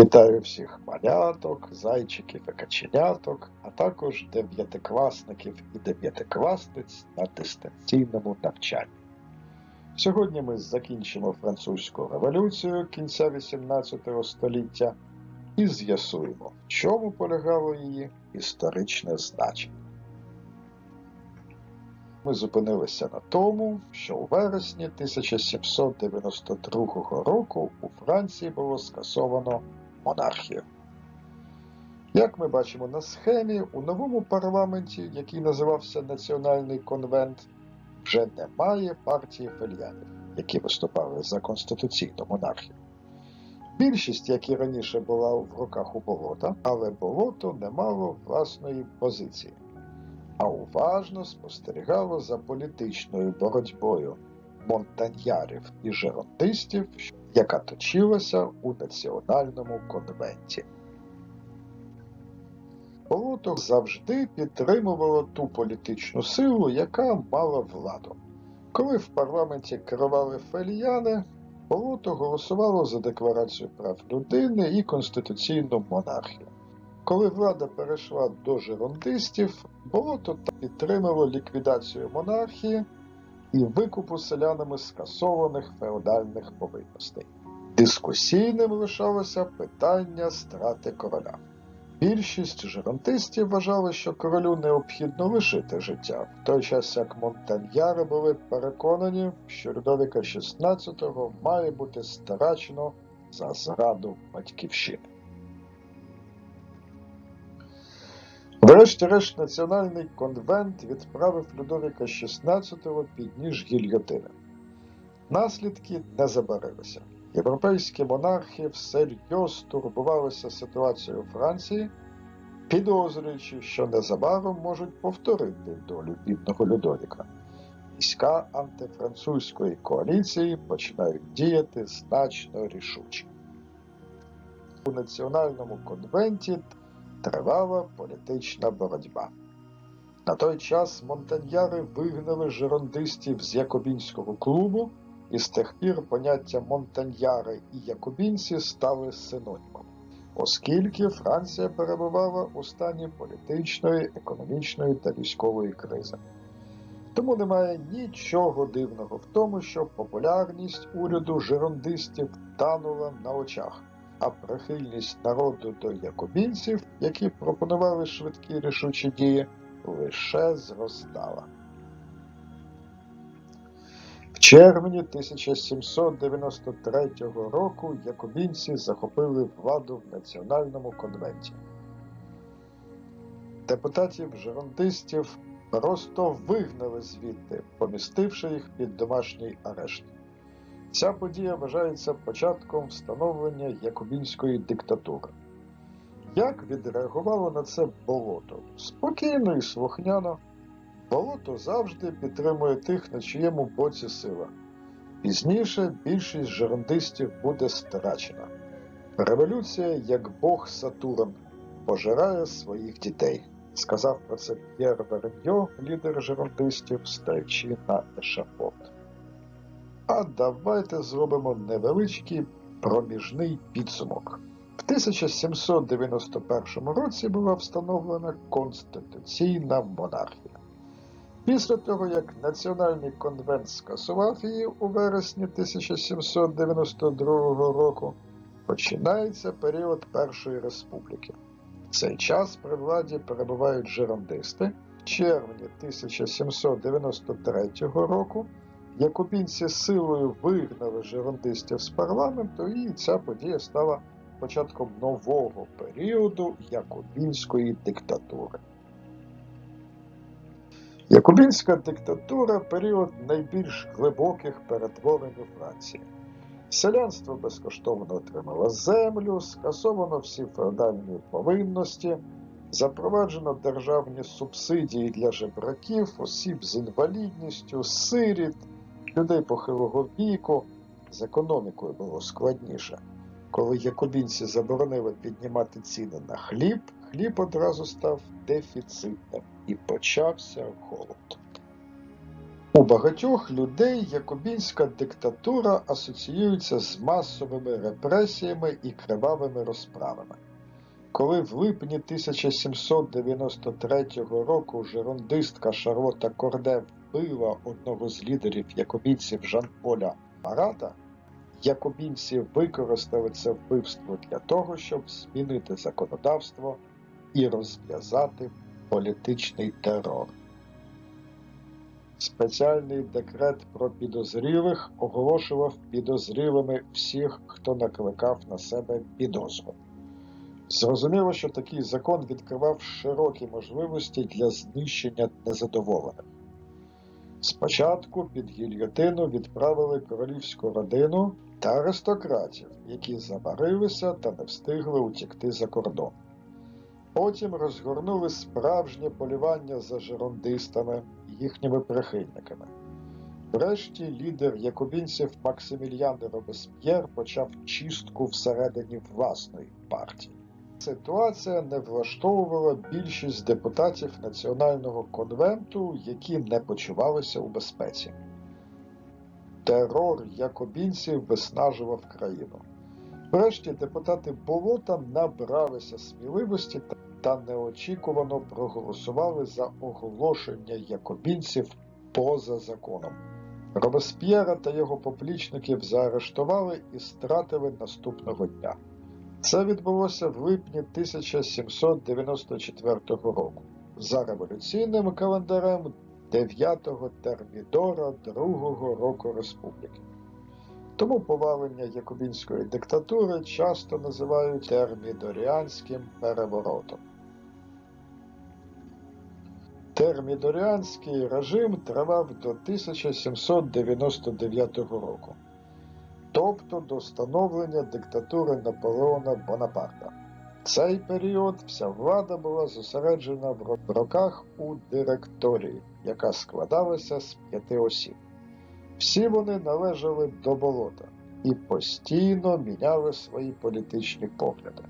Вітаю всіх маляток, зайчиків і каченяток, а також дев'ятикласників і дев'ятикласниць на дистанційному навчанні. Сьогодні ми закінчимо французьку революцію кінця 18 століття і з'ясуємо, в чому полягало її історичне значення. Ми зупинилися на тому, що у вересні 1792 року у Франції було скасовано монархію. Як ми бачимо на схемі, у новому парламенті, який називався Національний конвент, вже немає партії фельянів, які виступали за конституційну монархію. Більшість, як і раніше, була в руках у болота, але болото не мало власної позиції, а уважно спостерігало за політичною боротьбою монтаньярів і жерондистів, яка точилася у національному конвенті. Болото завжди підтримувало ту політичну силу, яка мала владу. Коли в парламенті керували феліяни, болото голосувало за декларацію прав людини і конституційну монархію. Коли влада перейшла до жерондистів, болото підтримало ліквідацію монархії і викупу селянами скасованих феодальних повинностей. Дискусійним лишалося питання страти короля. Більшість жеронтистів вважали, що королю необхідно лишити життя, в той час як монтаньяри були переконані, що Людовіка XVI має бути страчено за зраду батьківщини. Врешті-решт Національний конвент відправив Людовіка XVI під ніж гільйотини. Наслідки не забарилися. Європейські монархи всерйоз турбувалися ситуацією у Франції, підозрюючи, що незабаром можуть повторити долю бідного Людовіка. Війська антифранцузької коаліції починають діяти значно рішуче. У національному конвенті тривала політична боротьба. На той час монтаньяри вигнали жерондистів з Якобінського клубу, і з тих пір поняття монтаньяри і якобінці стали синонімом, оскільки Франція перебувала у стані політичної, економічної та військової кризи. Тому немає нічого дивного в тому, що популярність уряду жерондистів танула на очах, а прихильність народу до якобінців, які пропонували швидкі рішучі дії, лише зростала. В червні 1793 року якобінці захопили владу в національному конвенті. Депутатів жерондистів просто вигнали звідти, помістивши їх під домашній арешт. Ця подія вважається початком встановлення якобінської диктатури. Як відреагувало на це болото? Спокійно і слухняно. Болото завжди підтримує тих, на чиєму боці сила. Пізніше більшість жерондистів буде страчена. Революція, як Бог Сатурн, пожирає своїх дітей, сказав про це П'єр Верньо, лідер жерондистів, стаючи на ешафот. А давайте зробимо невеличкий проміжний підсумок. В 1791 році була встановлена конституційна монархія. Після того, як Національний конвент скасував її у вересні 1792 року, починається період Першої республіки. В цей час при владі перебувають жерондисти. В червні 1793 року якубінці силою вигнали жерондистів з парламенту, і ця подія стала початком нового періоду якубінської диктатури. Якубінська диктатура період найбільш глибоких перетворень у Франції. Селянство безкоштовно отримало землю, скасовано всі феодальні повинності, запроваджено державні субсидії для жебраків, осіб з інвалідністю, сиріт, людей похилого віку. З економікою було складніше. Коли якубінці заборонили піднімати ціни на хліб, хліб одразу став дефіцитним і почався голод. У багатьох людей якобінська диктатура асоціюється з масовими репресіями і кривавими розправами. Коли в липні 1793 року жерондистка Шарлота Корде вбила одного з лідерів якобінців Жан-Поля Марата, якобінці використали це вбивство для того, щоб змінити законодавство і розв'язати політичний терор. Спеціальний декрет про підозрілих оголошував підозрілими всіх, хто накликав на себе підозру. Зрозуміло, що такий закон відкривав широкі можливості для знищення незадоволених. Спочатку під гільйотину відправили королівську родину та аристократів, які забарилися та не встигли утікти за кордон. Потім розгорнули справжнє полювання за жерондистами і їхніми прихильниками. Врешті лідер якобінців Максимільян Робесп'єр почав чистку всередині власної партії. Ситуація не влаштовувала більшість депутатів Національного конвенту, які не почувалися у безпеці. Терор якобінців виснажував країну. Врешті депутати болота набралися сміливості та неочікувано проголосували за оголошення якобінців поза законом. Робесп'єра та його поплічників заарештували і стратили наступного дня. Це відбулося в липні 1794 року за революційним календарем 9-го термідора другого року республіки. Тому повалення якобінської диктатури часто називають термідоріанським переворотом. Термідоріанський режим тривав до 1799 року, тобто до становлення диктатури Наполеона Бонапарта. Цей період вся влада була зосереджена в роках у директорії, яка складалася з п'яти осіб. Всі вони належали до болота і постійно міняли свої політичні погляди.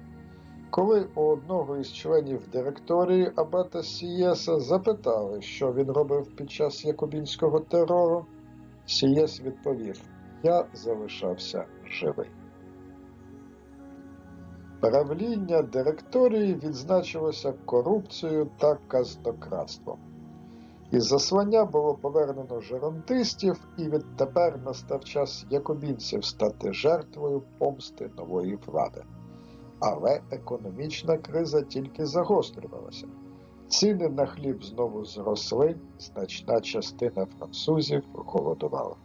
Коли у одного із членів директорії Абата Сієса запитали, що він робив під час якобінського терору, Сієс відповів: Я залишався живий. Правління директорії відзначилося корупцією та казнократством. Із заслання було повернено жерондистів, і відтепер настав час якобінців стати жертвою помсти нової влади. Але економічна криза тільки загострювалася. Ціни на хліб знову зросли, значна частина французів голодувала.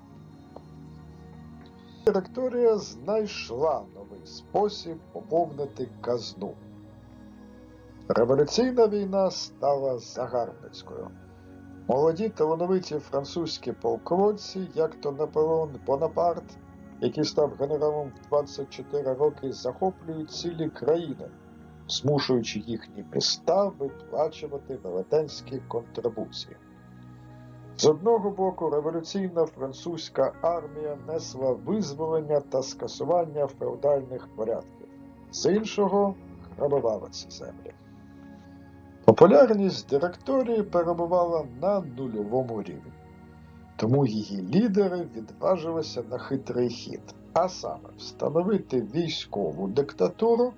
Директорія знайшла новий спосіб поповнити казну. Революційна війна стала загарбницькою. Молоді талановиті французькі полководці, як то Наполеон Бонапарт, який став генералом в 24 роки, захоплюють цілі країни, змушуючи їхні міста виплачувати велетенські контрибуції. З одного боку, революційна французька армія несла визволення та скасування феодальних порядків, з іншого грабувала ці землі. Популярність директорії перебувала на нульовому рівні, тому її лідери відважилися на хитрий хід, а саме встановити військову диктатуру,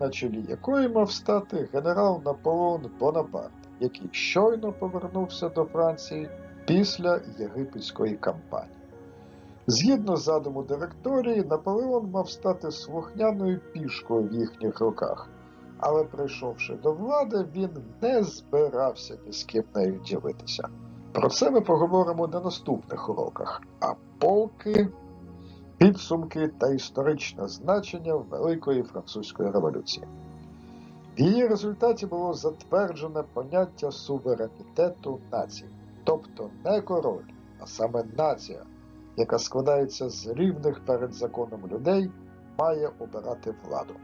на чолі якої мав стати генерал Наполеон Бонапарт, який щойно повернувся до Франції після єгипетської кампанії. Згідно з задуму директорії, Наполеон мав стати слухняною пішкою в їхніх руках але прийшовши до влади, він не збирався ні з ким нею ділитися. Про це ми поговоримо на наступних уроках. А поки підсумки та історичне значення Великої Французької революції. В її результаті було затверджене поняття суверенітету нації, тобто не король, а саме нація, яка складається з рівних перед законом людей, має обирати владу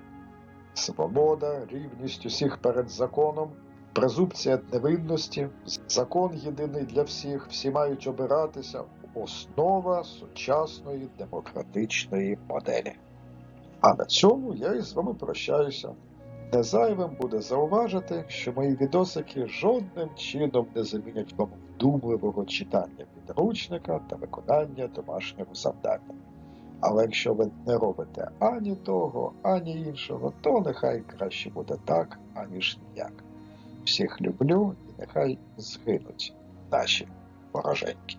свобода, рівність усіх перед законом, презумпція невинності, закон єдиний для всіх, всі мають обиратися, основа сучасної демократичної моделі. А на цьому я із вами прощаюся. Незайвим буде зауважити, що мої відосики жодним чином не замінять вам вдумливого читання підручника та виконання домашнього завдання. Але якщо ви не робите ані того, ані іншого, то нехай краще буде так, аніж ніяк. Всіх люблю і нехай згинуть наші вороженьки.